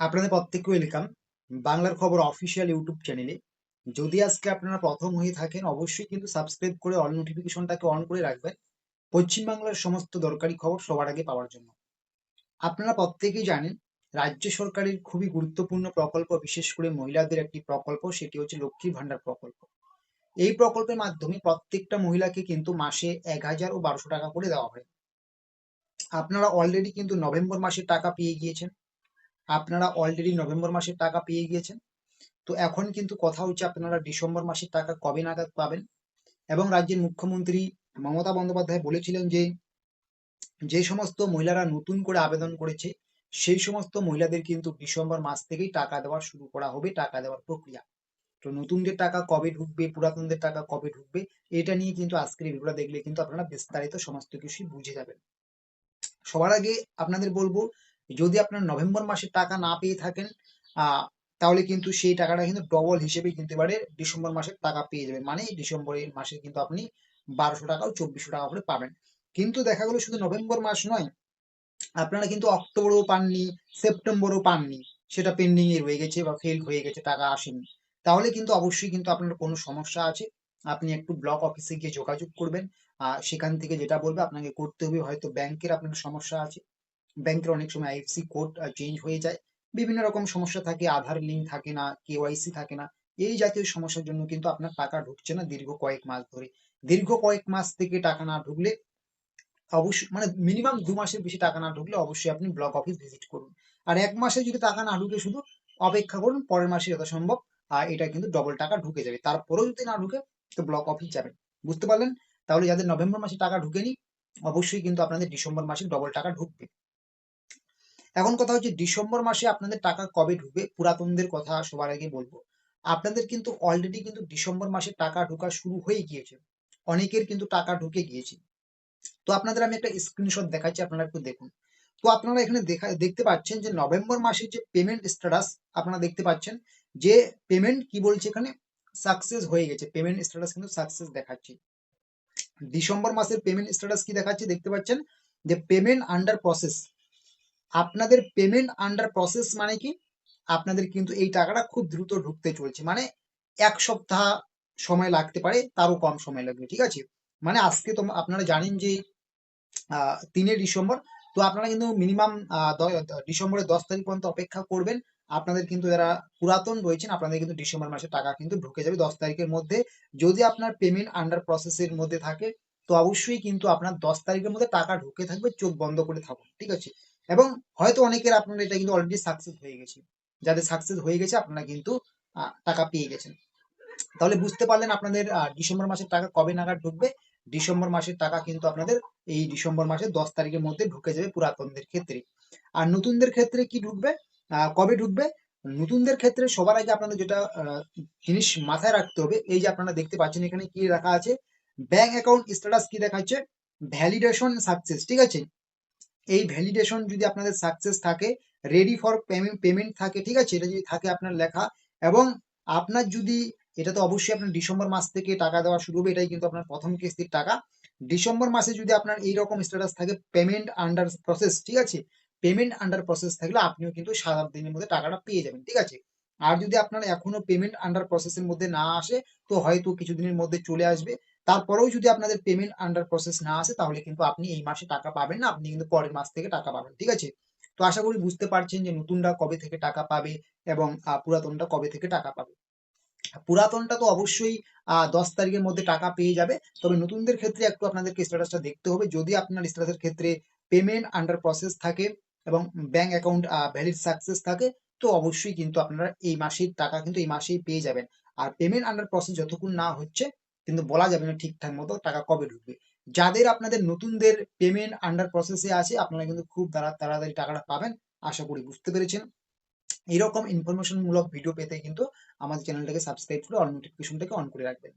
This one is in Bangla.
আপনাদের প্রত্যেককে ওয়েলকাম বাংলার খবর অফিসিয়াল ইউটিউব চ্যানেলে যদি আজকে আপনারা প্রথম হয়ে থাকেন, অবশ্যই কিন্তু সাবস্ক্রাইব করে অল নোটিফিকেশনটাকে অন করে রাখবেন। পশ্চিমবাংলার সমস্ত দরকারি খবর সবার আগে পাওয়ার জন্য। আপনারা প্রত্যেকেই জানেন, রাজ্য সরকারের খুবই গুরুত্বপূর্ণ প্রকল্প, বিশেষ করে মহিলাদের একটি প্রকল্প, সেটি হচ্ছে লক্ষ্মী ভান্ডার প্রকল্প। এই প্রকল্পের মাধ্যমে প্রত্যেকটা মহিলাকে কিন্তু মাসে এক হাজার ও বারোশো টাকা করে দেওয়া হয়। আপনারা অলরেডি কিন্তু নভেম্বর মাসে টাকা পেয়ে গিয়েছেন। আপনারা অলরেডি নভেম্বর মাসের টাকা পেয়ে গিয়েছেন। তো এখন কিন্তু কথা হচ্ছে আপনারা ডিসেম্বর মাসের টাকা কবে নাগাদ পাবেন। এবং রাজ্যের মুখ্যমন্ত্রী মমতা বন্দ্যোপাধ্যায় বলেছিলেন যে যে সমস্ত মহিলারা নতুন করে আবেদন করেছে, সেই সমস্ত মহিলাদের কিন্তু ডিসেম্বর মাস থেকেই টাকা দেওয়া শুরু করা হবে, টাকা দেওয়ার প্রক্রিয়া। তো নতুনদের টাকা কবে ঢুকবে, পুরাতনদের টাকা কবে ঢুকবে, এটা নিয়ে কিন্তু আজকের ভিডিওটা দেখলে কিন্তু আপনারা বিস্তারিত সমস্ত কিছুই বুঝে যাবেন। সবার আগে আপনাদের বলব যদি আপনার নভেম্বর মাসে টাকা না পেয়ে থাকেন তাহলে কিন্তু সেই টাকাটা কিন্তু ডবল হিসেবে কিন্তু এবারে ডিসেম্বর মাসের টাকা পেয়ে যাবেন। মানে ডিসেম্বরের মাসে কিন্তু আপনি বারোশো টাকা চব্বিশশো টাকা করে পাবেন। কিন্তু দেখা গেলো শুধু নভেম্বর মাস নয়, আপনারা কিন্তু অক্টোবরও পাননি, সেপ্টেম্বরও পাননি, সেটা পেন্ডিং এ রয়ে গেছে বা ফেল হয়ে গেছে, টাকা আসেনি। তাহলে কিন্তু অবশ্যই কিন্তু আপনার কোনো সমস্যা আছে, আপনি একটু ব্লক অফিসে গিয়ে যোগাযোগ করবেন। সেখান থেকে যেটা বলবে আপনাকে করতে হবে, হয়তো ব্যাংকের আপনার সমস্যা আছে। ব্যাংকের অনেক সময় আইএফসি কোড চেঞ্জ হয়ে যায়। বিভিন্ন রকম সমস্যা থাকে, আধার লিঙ্ক থাকে না কেওয়াইসি থাকে না। এই জাতীয় সমস্যার জন্য কিন্তু আপনার টাকা ঢুকছে না দীর্ঘ কয়েক মাস ধরে। দীর্ঘ কয়েক মাস থেকে টাকা না ঢুকলে অবশ্যই মানে মিনিমাম দু মাসের বেশি টাকা না ঢুকলে অবশ্যই আপনি ব্লক অফিস ভিজিট করুন। আর এক মাসে যদি টাকা না ঢুকে শুধু অপেক্ষা করুন, পরের মাসে যত সম্ভব আর এটা কিন্তু ডবল টাকা ঢুকে যাবে। তারপরেও যদি না ঢুকে, তো ব্লক অফিস যাবেন। বুঝতে পারলেন? তাহলে যাদের নভেম্বর মাসে টাকা ঢুকেনি, অবশ্যই কিন্তু আপনাদের ডিসেম্বর মাসে ডবল টাকা ঢুকবে। এখন কথা হচ্ছে ডিসেম্বর মাসে আপনাদের টাকা কবে ঢুকবে? পুরাতনদের কথা সবার আগে বলব। আপনাদের কিন্তু অলরেডি কিন্তু ডিসেম্বর মাসে টাকা ঢোকা শুরু হয়ে গিয়েছে। অনেকের কিন্তু টাকা ঢুকে গিয়েছে। তো আপনাদের আমি একটা স্ক্রিনশট দেখাচ্ছি, আপনারা একটু দেখুন। তো আপনারা এখানে দেখা, দেখতে পাচ্ছেন যে নভেম্বর মাসের যে পেমেন্ট স্ট্যাটাস আপনারা দেখতে পাচ্ছেন, যে পেমেন্ট কি বলছে এখানে? সাকসেস হয়ে গেছে। পেমেন্ট স্ট্যাটাস কিন্তু সাকসেস দেখাচ্ছে। ডিসেম্বর মাসের পেমেন্ট স্ট্যাটাস কি দেখাচ্ছে? দেখতে পাচ্ছেন যে পেমেন্ট আন্ডার প্রসেস আপনাদের পেমেন্ট আন্ডার প্রসেস মানে কি? আপনাদের কিন্তু এই টাকাটা খুব দ্রুত ঢুকতে চলছে। মানে এক সপ্তাহ সময় লাগতে পারে, তারও কম সময় লাগবে, ঠিক আছে? মানে আজকে তো আপনারা জানেন যে তিনে ডিসেম্বর, তো আপনারা কিন্তু মিনিমাম ডিসেম্বরের দশ তারিখ পর্যন্ত অপেক্ষা করবেন। আপনাদের কিন্তু যারা পুরাতন রয়েছেন, আপনাদের কিন্তু ডিসেম্বর মাসে টাকা কিন্তু ঢুকে যাবে দশ তারিখের মধ্যে। যদি আপনার পেমেন্ট আন্ডার প্রসেসের মধ্যে থাকে, তো অবশ্যই কিন্তু আপনার দশ তারিখের মধ্যে টাকা ঢুকে থাকবে, চোখ বন্ধ করে থাকুন, ঠিক আছে? এবং হয়তো অনেকের আপনার এটা কিন্তু অলরেডি সাকসেস হয়ে গেছে। যাদের সাকসেস হয়ে গেছে, আপনারা কিন্তু টাকা পেয়ে গেছেন। তাহলে বুঝতে পারলেন আপনাদের ডিসেম্বর মাসের টাকা কবে নাগাদ ঢুকবে? ডিসেম্বর মাসের টাকা কিন্তু আপনাদের এই ডিসেম্বর মাসের দশ তারিখের মধ্যে ঢুকে যাবে পুরাতনদের ক্ষেত্রে। আর নতুনদের ক্ষেত্রে কি ঢুকবে? কবে ঢুকবে? নতুনদের ক্ষেত্রে সবার আগে আপনাদের যেটা জিনিস মাথায় রাখতে হবে, এই যে আপনারা দেখতে পাচ্ছেন এখানে কি রাখা আছে ব্যাংক অ্যাকাউন্ট স্ট্যাটাস কি দেখাচ্ছে? ভ্যালিডেশন সাকসেস, ঠিক আছে? এই ভ্যালিডেশন যদি আপনাদের সাকসেস থাকে রেডি ফর পেমেন্ট থাকে, ঠিক আছে? এটা যদি থাকে আপনার লেখা এবং আপনার যদি, এটা তো অবশ্যই আপনার ডিসেম্বর মাস থেকে টাকা দেওয়া শুরু হবে, এটাই কিন্তু আপনার প্রথম কিস্তির টাকা। ডিসেম্বর মাসে যদি আপনার এইরকম স্ট্যাটাস থাকে পেমেন্ট আন্ডার প্রসেস ঠিক আছে? পেমেন্ট আন্ডার প্রসেস থাকলে আপনিও কিন্তু সাত দিনের মধ্যে টাকাটা পেয়ে যাবেন, ঠিক আছে? আর যদি আপনার এখনও পেমেন্ট আন্ডার প্রসেসের মধ্যে না আসে, তো হয়তো কিছুদিনের মধ্যে চলে আসবে। তারপরেও যদি আপনাদের পেমেন্ট আন্ডার প্রসেস না আসে, তাহলে কিন্তু আপনি এই মাসে টাকা পাবেন না, আপনি কিন্তু পরের মাস থেকে টাকা পাবেন, ঠিক আছে? তো আশা করি বুঝতে পারছেন যে নতুনরা কবে থেকে টাকা পাবে এবং পুরাতনটা কবে থেকে টাকা পাবে। পুরাতনটা তো অবশ্যই দশ তারিখের মধ্যে টাকা পেয়ে যাবে, তবে নতুনদের ক্ষেত্রে একটু আপনাদেরকে স্ট্যাটাসটা দেখতে হবে। যদি আপনার স্ট্যাটাসের ক্ষেত্রে পেমেন্ট আন্ডার প্রসেস থাকে এবং ব্যাংক অ্যাকাউন্ট ভ্যালিড সাকসেস থাকে, তো অবশ্যই কিন্তু আপনারা এই মাসের টাকা কিন্তু এই মাসেই পেয়ে যাবেন। আর পেমেন্ট আন্ডার প্রসেস যতক্ষণ না হচ্ছে কিন্তু বলা যাবে না ঠিকঠাক মতো টাকা কবে ঢুকবে। যাদের আপনাদের নতুনদের পেমেন্ট আন্ডার প্রসেসে আছে, আপনারা কিন্তু খুব তাড়াতাড়ি টাকাটা পাবেন, আশা করি বুঝতে পেরেছেন। এরকম ইনফরমেশনমূলক ভিডিও পেতে কিন্তু আমাদের চ্যানেলটাকে সাবস্ক্রাইব করে অল নোটিফিকেশনটাকে অন করে রাখবেন।